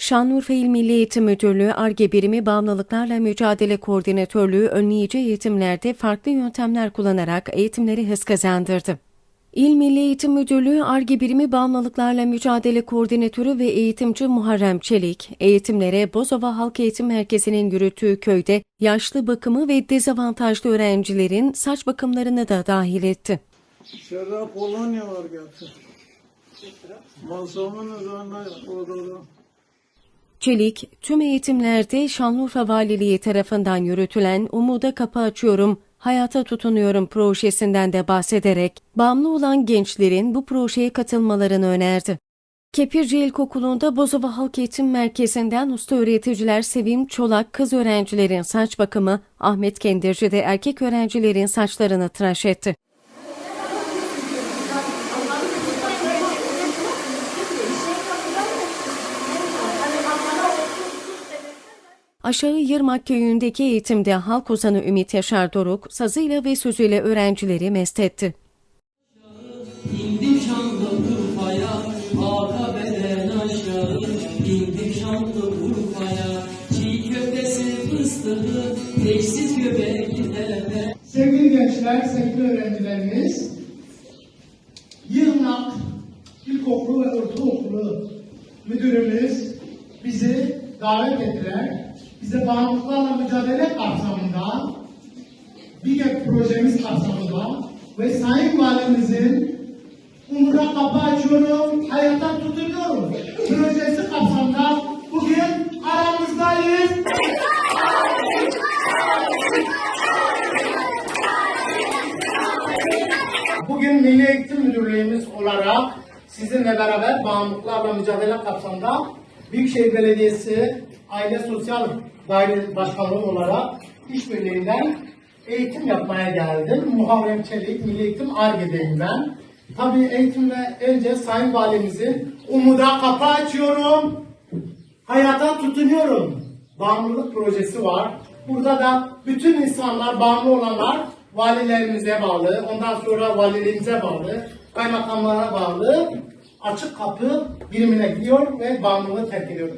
Şanlıurfa İl Milli Eğitim Müdürlüğü ARGE Birimi Bağımlılıklarla Mücadele Koordinatörlüğü önleyici eğitimlerde farklı yöntemler kullanarak eğitimleri hız kazandırdı. İl Milli Eğitim Müdürlüğü ARGE Birimi Bağımlılıklarla Mücadele Koordinatörü ve eğitimci Muharrem Çelik, eğitimlere Bozova Halk Eğitim Merkezi'nin yürüttüğü köyde yaşlı bakımı ve dezavantajlı öğrencilerin saç bakımlarını da dahil etti. Şurada kolonya var gerçi. Masamın üzerinde orada. Çelik, tüm eğitimlerde Şanlıurfa Valiliği tarafından yürütülen Umuda Kapı Açıyorum, Hayata Tutunuyorum projesinden de bahsederek bağımlı olan gençlerin bu projeye katılmalarını önerdi. Kepirci İlkokulu'nda Bozova Halk Eğitim Merkezi'nden usta öğreticiler Sevim Çolak kız öğrencilerin saç bakımı, Ahmet Kendirci de erkek öğrencilerin saçlarını tıraş etti. Aşağı Yırmak köyündeki eğitimde halk ozanı Ümit Yaşar Doruk, sazıyla ve sözüyle öğrencileri mest etti. İndim şanlı Urfa'ya, akabeden aşağı. İndim şanlı Urfa'ya, çiğ köftesi fıstığı, eşsiz göbeklerle. Sevgili gençler, sevgili öğrencilerimiz, Yığmak İlkokulu ve Ortaokulu müdürümüz bizi davet ettiler. Bize bağımlılıklarla mücadele kapsamında, BİGEP projemiz kapsamında ve Sayın Valimizin Umur'a kapı açıyorum, hayata tutunuyorum projesi kapsamında bugün aramızdayız. Bugün Milli Eğitim Müdürlüğümüz olarak sizinle beraber bağımlılıklarla mücadele kapsamında Büyükşehir Belediyesi Aile Sosyal Daire Başkanlığı olarak işbirliğinden eğitim yapmaya geldim. Muharrem Çelik, Milli Eğitim ARGE'deyim ben. Tabii eğitimde önce Sayın Valimizin umuda kapı açıyorum, hayata tutunuyorum. Bağımlılık projesi var. Burada da bütün insanlar, bağımlı olanlar valilerimize bağlı, ondan sonra valiliğimize bağlı, kaymakamlara bağlı açık kapı birimine gidiyor ve bağımlılığı terk ediyor.